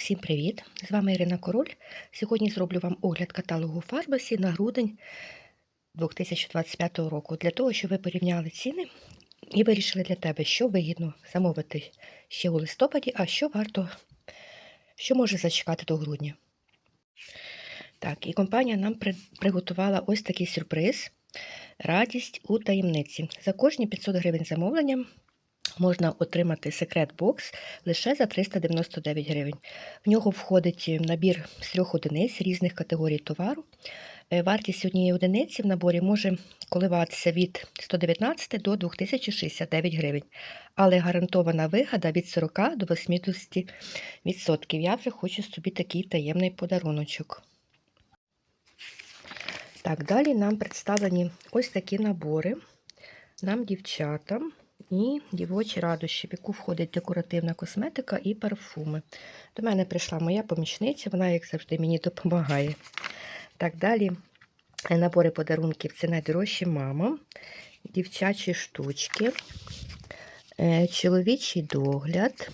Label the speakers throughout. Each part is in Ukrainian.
Speaker 1: Всім привіт! З вами Ірина Король. Сьогодні зроблю вам огляд каталогу Фарбасі на грудень 2025 року, для того, щоб ви порівняли ціни і вирішили для тебе, що вигідно замовити ще у листопаді, а що варто, що може зачекати до грудня. Так, і компанія нам при- приготувала ось такий сюрприз. Радість у таємниці. За кожні 500 гривень замовлення можна отримати секрет-бокс лише за 399 гривень. В нього входить набір з трьох одиниць різних категорій товару. Е, Вартість однієї одиниці в наборі може коливатися від 119 до 2069 гривень, але гарантована вигода від 40 до 80%. Я вже хочу собі такий таємний подаруночок. Так, далі нам представлені ось такі набори. Нам дівчатам і дівочі радощі, в яку входить декоративна косметика і парфуми. До мене прийшла моя помічниця, вона, як завжди, мені допомагає. Так, далі набори подарунків це найдорожчі мама, дівчачі штучки, е, чоловічий догляд.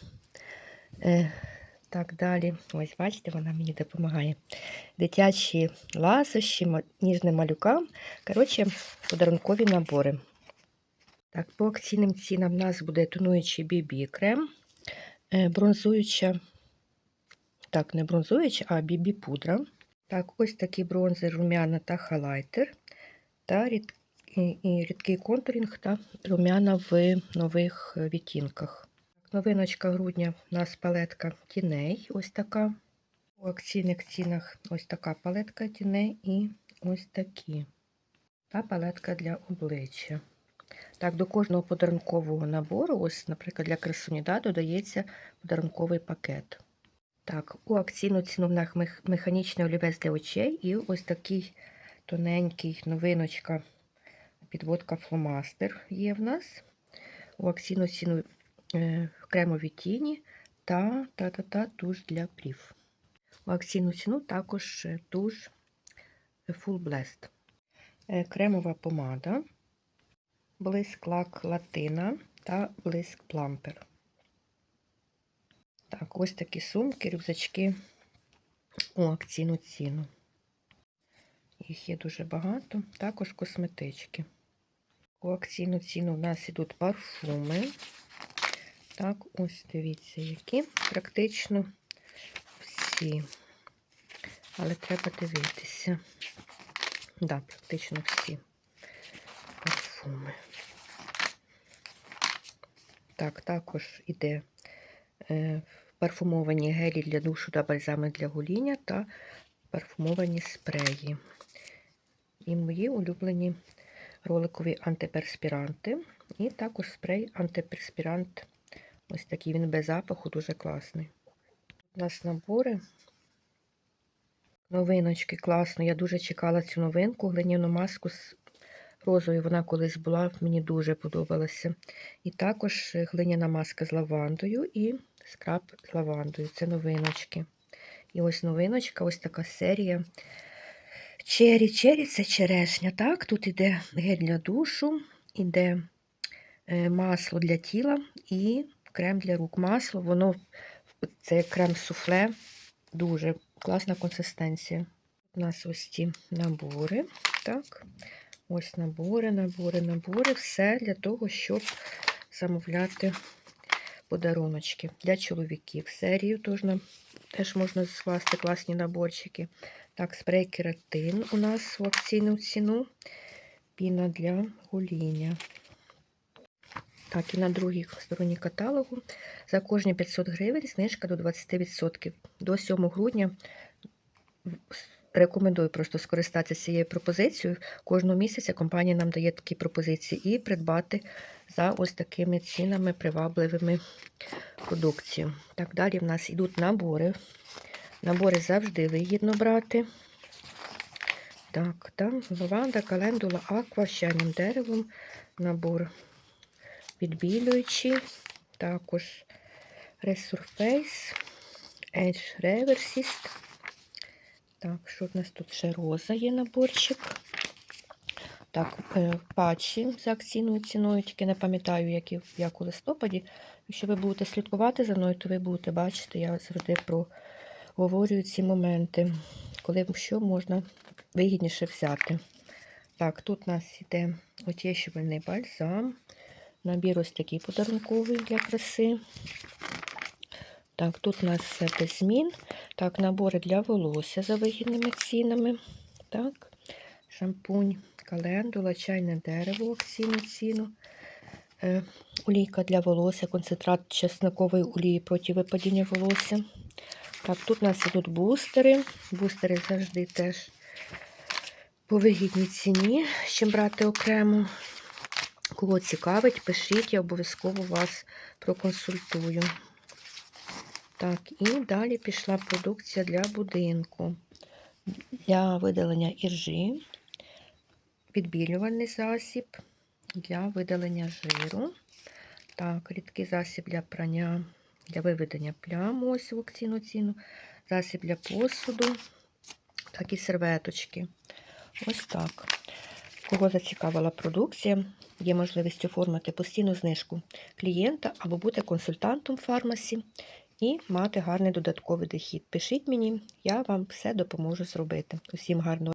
Speaker 1: е, Так, далі, ось бачите, вона мені допомагає. Дитячі ласощі, ніжним малюкам. Коротше, подарункові набори. Так, по акційним цінам в нас буде тонуючий BB крем, е, бронзуюча, так, не бронзуюча, а BB пудра. Так, ось такий бронзер, рум'яна та хайлайтер, та рід, і, рідкий контурінг та рум'яна в нових відтінках. Новиночка грудня у нас палетка тіней, ось така. У акційних цінах ось така палетка тіней і ось такі. Та палетка для обличчя. Так, до кожного подарункового набору, ось, наприклад, для красуні, да, додається подарунковий пакет. Так, у акційну ціну в нас механічний олівець для очей і ось такий тоненький новиночка підводка фломастер є в нас. У акційну ціну е, кремові тіні та, та, та, та туш для брів. У акційну ціну також е, туш Full Blast. Е, Кремова помада блиск лак латина та блиск плампер. Так, ось такі сумки, рюкзачки у акційну ціну. Їх є дуже багато. Також косметички. У акційну ціну в нас ідуть парфуми. Так, ось дивіться, які практично всі. Але треба дивитися. Так, да, практично всі парфуми. Так, також іде е, парфумовані гелі для душу та бальзами для гоління та парфумовані спреї. І мої улюблені роликові антиперспіранти. І також спрей антиперспірант. Ось такий він без запаху, дуже класний. У нас набори. Новиночки класно. Я дуже чекала цю новинку. Глиняну маску з розою. Вона колись була, мені дуже подобалася. І також глиняна маска з лавандою і скраб з лавандою. Це новиночки. І ось новиночка, ось така серія. Чері, чері це черешня. Так, тут іде гель для душу, іде е, масло для тіла і крем для рук. Масло, воно це крем суфле, дуже класна консистенція. У нас ось ці набори. Так. Ось набори, набори, набори. Все для того, щоб замовляти подаруночки для чоловіків. Серію теж, теж можна скласти класні наборчики. Так, спрей кератин у нас в акційну ціну. Піна для гоління. Так, і на другій стороні каталогу за кожні 500 гривень знижка до 20%. До 7 грудня рекомендую просто скористатися цією пропозицією. Кожного місяця компанія нам дає такі пропозиції і придбати за ось такими цінами привабливими продукцію. Так, далі в нас йдуть набори. Набори завжди вигідно брати. Так, там лаванда, календула, аква з чайним деревом, набор відбілюючий, також Resurface, Edge Reversist. Так, що в нас тут ще роза є наборчик. Так, е, патчі за акційною ціною, тільки не пам'ятаю, які як у листопаді. Якщо ви будете слідкувати за мною, то ви будете бачити, я завжди про обговорюю ці моменти, коли що можна вигідніше взяти. Так, тут у нас йде очищувальний бальзам. Набір ось такий подарунковий для краси. Так, тут у нас все без змін. Так, набори для волосся за вигідними цінами. Так, шампунь, календула, чайне дерево, акційну ціну. Е, олійка для волосся, концентрат чеснокової олії проти випадіння волосся. Так, тут у нас ідуть бустери. Бустери завжди теж по вигідній ціні, з чим брати окремо. Кого цікавить, пишіть, я обов'язково вас проконсультую. Так, і далі пішла продукція для будинку. Для видалення іржі, підбілювальний засіб для видалення жиру. Так, рідкий засіб для прання, для виведення плям, ось в акційну засіб для посуду, так і серветочки. Ось так. Кого зацікавила продукція, є можливість оформити постійну знижку клієнта або бути консультантом фармасі і мати гарний додатковий дохід. Пишіть мені, я вам все допоможу зробити. Усім гарного.